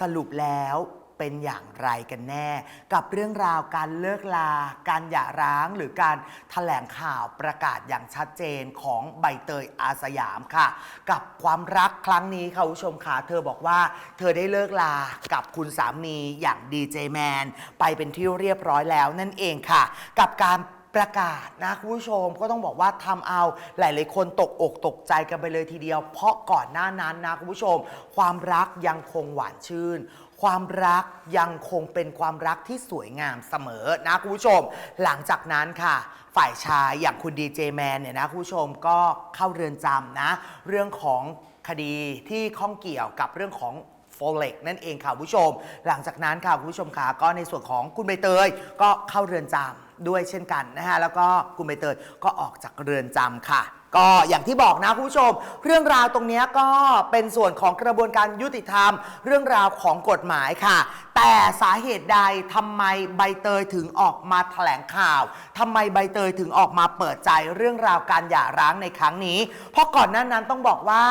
สรุปแล้วเป็นอย่างไรกันแน่ กับเรื่องราวการเลิกลา การหย่าร้างหรือการแถลงข่าวประกาศอย่างชัดเจนของใบเตยอาสยามค่ะ กับความรักครั้งนี้ค่ะผู้ชมค่ะเธอบอกว่า เธอได้เลิกลากับคุณสามีอย่างดีเจแมนไปเป็นที่เรียบร้อยแล้วนั่นเองค่ะ กับการ ประกาศนะคุณผู้ชมก็ต้องบอกว่าทำเอาหลายๆคนตกอกตกใจกันไปเลยทีเดียว เพราะก่อนหน้านั้นนะคุณผู้ชม ความรักยังคงหวานชื่น ความรักยังคงเป็นความรักที่สวยงามเสมอนะคุณผู้ชม หลังจากนั้นค่ะ ฝ่ายชายอย่างคุณดีเจแมนเนี่ยนะคุณผู้ชมก็เข้าเรือนจำนะ เรื่องของคดีที่ข้องเกี่ยวกับเรื่องของ โฟเล็กนั่นเองค่ะคุณผู้ชม หลังจากนั้นค่ะคุณผู้ชมค่ะก็ในส่วนของคุณใบเตยก็เข้าเรือนจำด้วยเช่นกันนะฮะแล้วก็คุณใบเตยก็ออกจากเรือนจำค่ะ ก็อย่างที่บอกนะคุณผู้ชม เรื่องราวตรงเนี้ยก็เป็นส่วนของกระบวนการยุติธรรม เรื่องราวของกฎหมายค่ะ แต่สาเหตุใดทำไมใบเตยถึงออกมาแถลงข่าวทำไมใบเตยถึงออกมาเปิดใจเรื่องราวการหย่าร้างในครั้งนี้ เพราะก่อนหน้านั้นต้องบอกว่า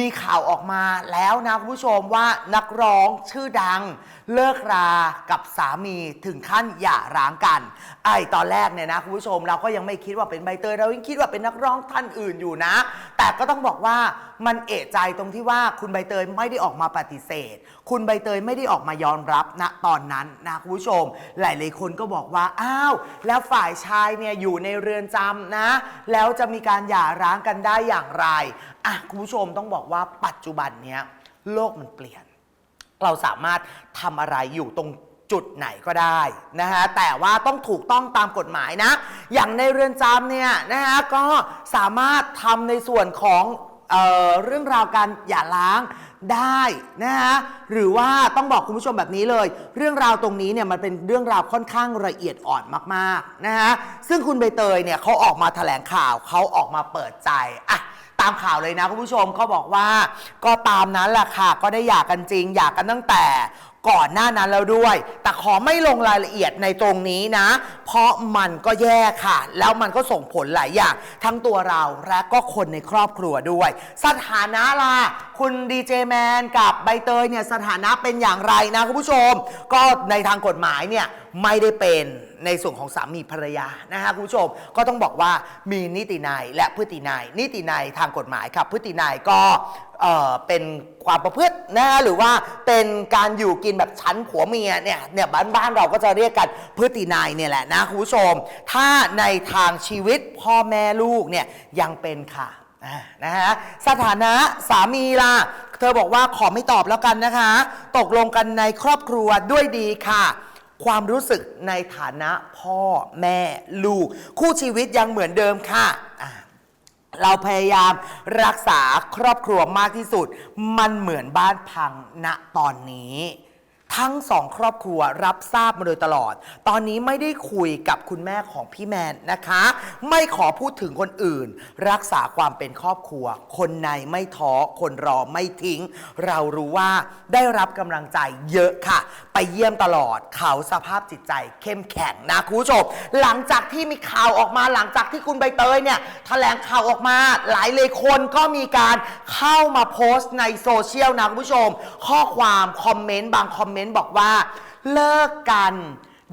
มีข่าวออกมาแล้วนะคุณผู้ชมว่านักร้องชื่อดัง เลิกรากับสามีถึงขั้นหย่าร้างกัน ไอตอนแรกเนี่ยนะคุณผู้ชมเราก็ยังไม่คิดว่าเป็นใบเตยเรายังคิดว่าเป็นนักร้องท่านอื่นอยู่นะ แต่ก็ต้องบอกว่ามันเอะใจตรงที่ว่าคุณใบเตยไม่ได้ออกมาปฏิเสธ คุณใบเตยไม่ได้ออกมายอมรับณตอนนั้นนะคุณผู้ชม หลายๆคนก็บอกว่า อ้าว แล้วฝ่ายชายเนี่ยอยู่ในเรือนจำนะ แล้วจะมีการหย่าร้างกันได้อย่างไรอะคุณผู้ชมต้องบอกว่าปัจจุบันเนี้ยโลกมันเปลี่ยน เราสามารถทำอะไรอยู่ตรงจุดไหนก็ได้นะฮะแต่ว่าต้องถูกต้องตามกฎหมายนะ อย่างในเรือนจำเนี่ยนะฮะก็สามารถทำในส่วนของเออเรื่องราวการหย่าร้าง ได้นะฮะหรือว่าต้องบอกคุณผู้ชมแบบนี้เลย เรื่องราวตรงนี้เนี่ยมันเป็นเรื่องราวค่อนข้างละเอียดอ่อนมากๆนะฮะซึ่งคุณใบเตยเนี่ยเขาออกมาแถลงข่าวเขาออกมาเปิดใจอะตามข่าวเลยนะคุณผู้ชมเขาบอกว่าก็ตามนั้นแหละค่ะก็ได้หย่ากันจริงหย่ากันตั้งแต่ ก่อนหน้านั้นแล้วด้วย แต่ขอไม่ลงรายละเอียดในตรงนี้นะ เพราะมันก็แย่ค่ะ แล้วมันก็ส่งผลหลายอย่าง ทั้งตัวเราและก็คนในครอบครัวด้วย สถานะล่ะคุณดีเจแมนกับใบเตยเนี่ยสถานะเป็นอย่างไรนะคุณผู้ชม ก็ในทางกฎหมายเนี่ยไม่ได้เป็นในส่วนของสามีภรรยานะฮะคุณผู้ชมก็ต้องบอกว่ามีนิตินัยและพฤตินัยนิตินัยทางกฎหมายครับพฤตินัยก็ เอ่อเป็นความประพฤตินะฮะหรือว่าเป็นการอยู่กินแบบชั้นผัวเมียเนี่ยเนี่ยบ้านบ้านเราก็จะเรียกกันพฤตินัยเนี่ยแหละนะคุณผู้ชม ถ้าในทางชีวิตพ่อแม่ลูกเนี่ยยังเป็นค่ะอ่านะฮะสถานะสามีล่ะ เธอบอกว่าขอไม่ตอบแล้วกันนะคะ ตกลงกันในครอบครัวด้วยดีค่ะ ความรู้สึกในฐานะพ่อแม่ลูก คู่ชีวิตยังเหมือนเดิมค่ะอ่า เราพยายามรักษาครอบครัวมากที่สุด มันเหมือนบ้านพังณตอนนี้ ทั้งสองครอบครัวรับทราบมาโดยตลอด ตอนนี้ไม่ได้คุยกับคุณแม่ของพี่แมนนะคะ ไม่ขอพูดถึงคนอื่น รักษาความเป็นครอบครัว คนในไม่ท้อ คนรอไม่ทิ้ง เรารู้ว่าได้รับกำลังใจเยอะค่ะ ไปเยี่ยมตลอด เขาสภาพจิตใจเข้มแข็งนะคุณผู้ชม หลังจากที่มีข่าวออกมาหลังจากที่คุณใบเตยเนี่ยแถลงข่าวออกมาหลายเลยคนก็มีการเข้ามาโพสต์ในโซเชียลนะคุณผู้ชม ข้อความคอมเมนต์บางคอมเมนต์บอกว่า เลิกกัน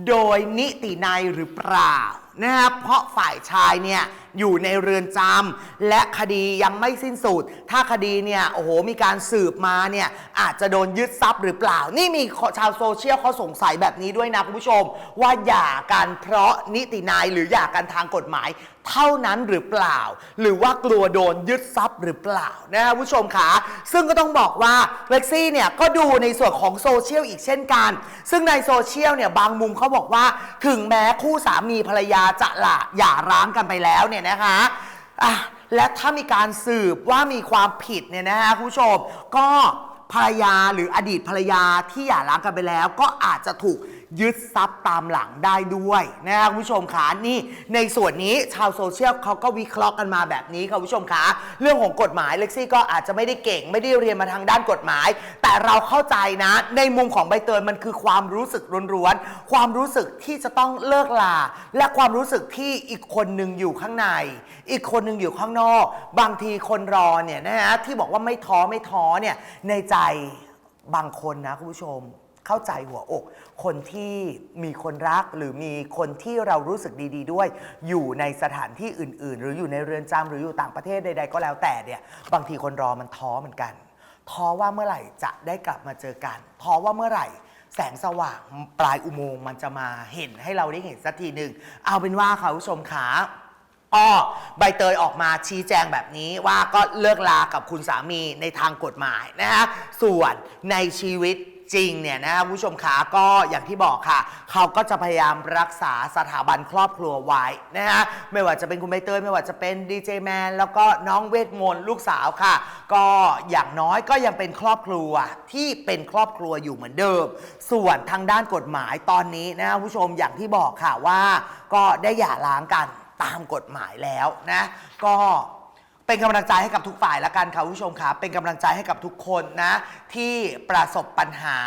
โดยนิตินัยหรือเปล่านะครับเพราะฝ่ายชายเนี่ยอยู่ในเรือนจำและคดียังไม่สิ้นสุด ถ้าคดีเนี่ยโอ้โหมีการสืบมาเนี่ยอาจจะโดนยึดทรัพย์หรือเปล่า นี่มีชาวโซเชียลเขาสงสัยแบบนี้ด้วยนะคุณผู้ชม ว่าหย่ากันเพราะนิตินายหรือหย่ากันทางกฎหมายเท่านั้นหรือเปล่า หรือว่ากลัวโดนยึดทรัพย์หรือเปล่านะครับผู้ชมคะซึ่งก็ต้องบอกว่าเล็กซี่เนี่ยก็ดูในส่วนของโซเชียลอีกเช่นกัน ซึ่งในโซเชียลเนี่ยบางมุมเขาบอกว่า ถึงแม้คู่สามีภรรยาจะหละหย่าร้างกันไปแล้วเนี่ยนะคะอะและถ้ามีการสืบว่ามีความผิดเนี่ยนะฮะคุณผู้ชมก็ภรรยาหรืออดีตภรรยาที่หย่าร้างกันไปแล้ว ก็อาจจะถูก ยึดทรัพย์ตามหลังได้ด้วยนะครับคุณผู้ชมคะนี่ในส่วนนี้ชาวโซเชียลเขาก็วิเคราะห์กันมาแบบนี้ค่ะคุณผู้ชมคะเรื่องของกฎหมายเล็กซี่ก็อาจจะไม่ได้เก่ง ไม่ได้เรียนมาทางด้านกฎหมาย แต่เราเข้าใจนะ ในมุมของใบเตยมันคือความรู้สึกล้วนๆความรู้สึกที่จะต้องเลิกลา และความรู้สึกที่อีกคนหนึ่งอยู่ข้างใน อีกคนหนึ่งอยู่ข้างนอก บางทีคนรอเนี่ยนะฮะที่บอกว่าไม่ท้อไม่ท้อเนี่ยในใจบางคนนะคุณผู้ชม เข้าใจหัวอก คนที่มีคนรักหรือมีคนที่เรารู้สึกดี ๆ ด้วย อยู่ในสถานที่อื่น ๆ หรืออยู่ในเรือนจำหรืออยู่ต่างประเทศใด ๆ ก็แล้วแต่เนี่ยบางทีคนรอมันท้อเหมือนกัน ท้อว่าเมื่อไหร่จะได้กลับมาเจอกัน ท้อว่าเมื่อไหร่แสงสว่างปลายอุโมงค์มันจะมาเห็นให้เราได้เห็นสักทีหนึ่งเอาเป็นว่าค่ะผู้ชมขาอ้อใบเตยออกมาชี้แจงแบบนี้ว่าก็เลิกลากับคุณสามีในทางกฎหมายนะฮะส่วนในชีวิต จริงเนี่ยนะคุณผู้ชมขาก็อย่างที่บอกค่ะ เขาก็จะพยายามรักษาสถาบันครอบครัวไว้นะฮะไม่ว่าจะเป็นคุณใบเตยไม่ว่าจะเป็นดีเจแมนแล้วก็น้องเวทมนต์ลูกสาวค่ะ ก็อย่างน้อยก็ยังเป็นครอบครัวที่เป็นครอบครัวอยู่เหมือนเดิม ส่วนทางด้านกฎหมายตอนนี้นะคุณผู้ชมอย่างที่บอกค่ะว่า ก็ได้หย่าร้างกันตามกฎหมายแล้วนะ ก็ เป็นกำลังใจให้กับทุกฝ่ายละกันค่ะคุณผู้ชมค่ะเป็นกำลังใจให้กับทุกคนนะ ที่ประสบปัญหา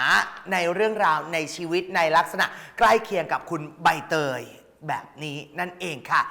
ในเรื่องราวในชีวิตในลักษณะใกล้เคียงกับคุณใบเตยแบบนี้นั่นเองค่ะ